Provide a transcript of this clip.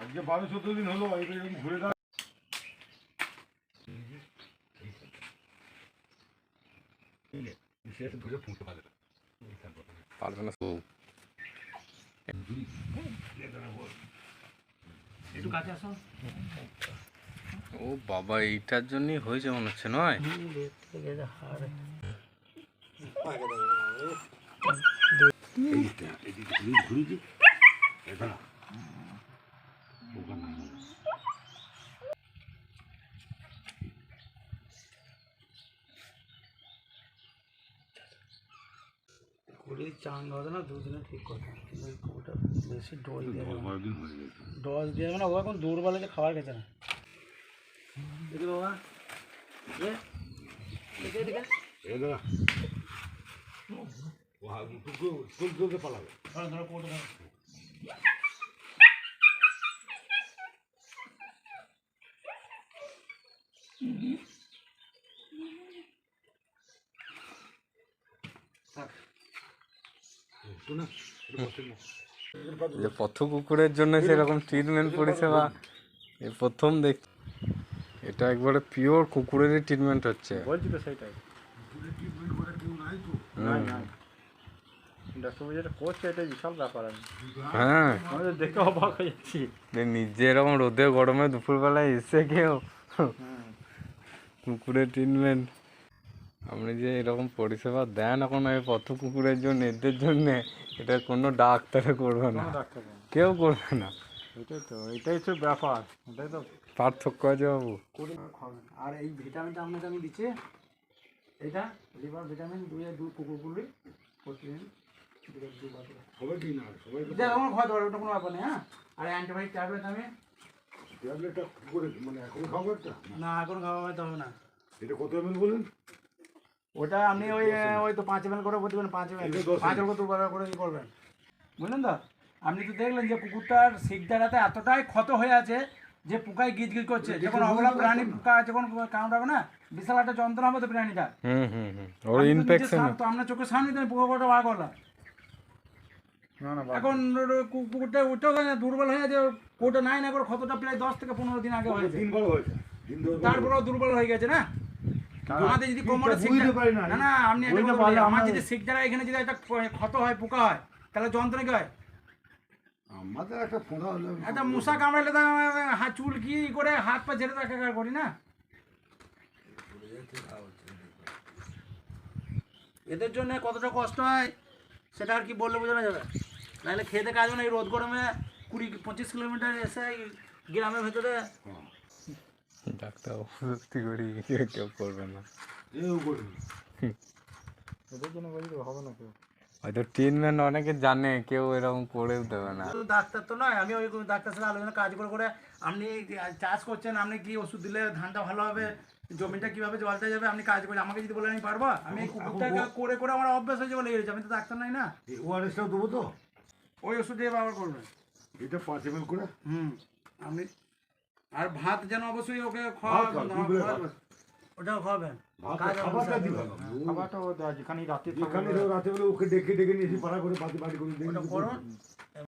আজকে বারো চোদ্দ দিন হলো এরকম ঘুরে দাঁড়া ধরে ফুটতে পারে পারবে না একটু কাছে আসো ও বাবা এইটার জন্যই হয়েছে মনে হচ্ছে নয় ঘুরি ঘুরি দি এটা ওখানে কুড়ি চান হবে না দুদিনে ঠিক কথা কিন্তু ওটা বেশি ডোজ দিয়ে দশ বারো দিন হয়ে গেছে। ডোজ দিয়ে না ও এখন দুর্বল হয়েছে খাবার খেতে না। দেখি বাবা। এ, দেখে দেখে এই দাঁড়া ও হাত তুলতে তুলতে পালাবে। ধরো ধরো কোটো ধরো। শোনা এটা বসে না যে পথ কুকুরের জন্য সেরকম ট্রিটমেন্ট পরিষেবা এই প্রথম দেখ এটা একবারে পিওর কুকুরেরই ট্রিটমেন্ট হচ্ছে। বলছি তো আমি। হ্যাঁ। নিজে এরকম রোদে গরমে দুপুরবেলায় এসে কেউ কুকুরের ট্রিটমেন্ট আপনি যে এরকম পরিষেবা দেন এখন এই পথ কুকুরের জন্য এদের জন্য এটা কোনো ডাক্তারে করবে না। ডাক্তার কেউ করবে না। এটাই তো এটাই তো ব্যাপার এটাই তো পার্থক্য আছে বাবু। আর এই ভিটামিনটা আপনাকে আমি দিচ্ছি এটা লিভার ভিটামিন দুই দু কুকুরগুলি প্রতিদিন কি না? সবাই আমার দাওয়া ওটা কোনো ব্যাপার নেই হ্যাঁ? আর অ্যান্টিবায়োটিক ট্যাবলেট আমি ট্যাবলেটটা করে মানে এখন খাব না এখন খাওয়া হবে না। এটা কত এমএল বলেন? ওটা আপনি ওই ওই তো পাঁচ এমএল করে প্রতিদিন পাঁচ এমএল পাঁচ এমএল দুবার করে ই করবেন বুঝলেন তো? আপনি তো দেখলেন যে কুকুরটার শিকদাঁড়াতে এতটাই ক্ষত হয়ে আছে যে পোকায় গিজ গিজ করছে। যখন অবলা প্রাণী পোকা যখন কামড়াবে না বিশাল একটা যন্ত্রণা হবে তো প্রাণীটা। হুম হুম ওর ইনফেকশন তো আপনার চোখের সামনে তো আমি পোকা বার করলাম এখন কুকুরটা উঠেও গেছে দুর্বল হয়ে গেছে কোটা নাই না করে ক্ষতটা প্রায় দশ থেকে পনেরো দিন আগে হয়েছে। দিন বড় হয়েছে। দিন ধরে তারপরেও দুর্বল হয়ে গেছে না? আমাদের যদি কোমরে না। না আপনি আমার যদি শিক দ্বারা এখানে যদি একটা ক্ষত হয় পোকা হয় তাহলে যন্ত্রণা কি হয়? আমাদের একটা ফোঁড়া হলো একটা মশা কামড়ালে তো হাত চুল কি করে হাত পা ঝেড়ে রাখা করি না? এদের জন্য কতটা কষ্ট হয় সেটা আর কি বললে বোঝানো যাবে? নাহলে খেতে কাজ না এই রোদ গরমে কুড়ি পঁচিশ কিলোমিটার এসে এই গ্রামের ভেতরে ডাক্তার অসুস্থি করি কেউ কেউ করবে না। কেউ করবে জন্য বলি তো হবে না কেউ। হয়তো ট্রিটমেন্ট অনেকে জানে কেউ এরকম করেও দেবে না। ডাক্তার তো নয় আমি ওই ডাক্তার সাথে আলোচনা কাজ করে করে আপনি চাষ করছেন আপনি কি ওষুধ দিলে ধানটা ভালো হবে জমিটা কীভাবে জলটা যাবে আপনি কাজ করে আমাকে যদি বলে আমি পারব আমি এই কুকুরটাকে করে করে আমার অভ্যাস হয়ে যাবে লেগে গেছে আমি তো ডাক্তার নাই না। ওআরএসটাও দেবো তো? ওই ওষুধ দিয়ে ব্যবহার করবেন। এটা পাঁচ করে? হুম আপনি আর ভাত যেন অবশ্যই ওকে খাওয়া। ওটাও কাজ খাবারটা দিবে খাবারটা যেখানে রাতে যেখানে রাতে ওকে ডেকে ডেকে নিয়ে পাড়া করে বাতি বাড়ি করে করুন।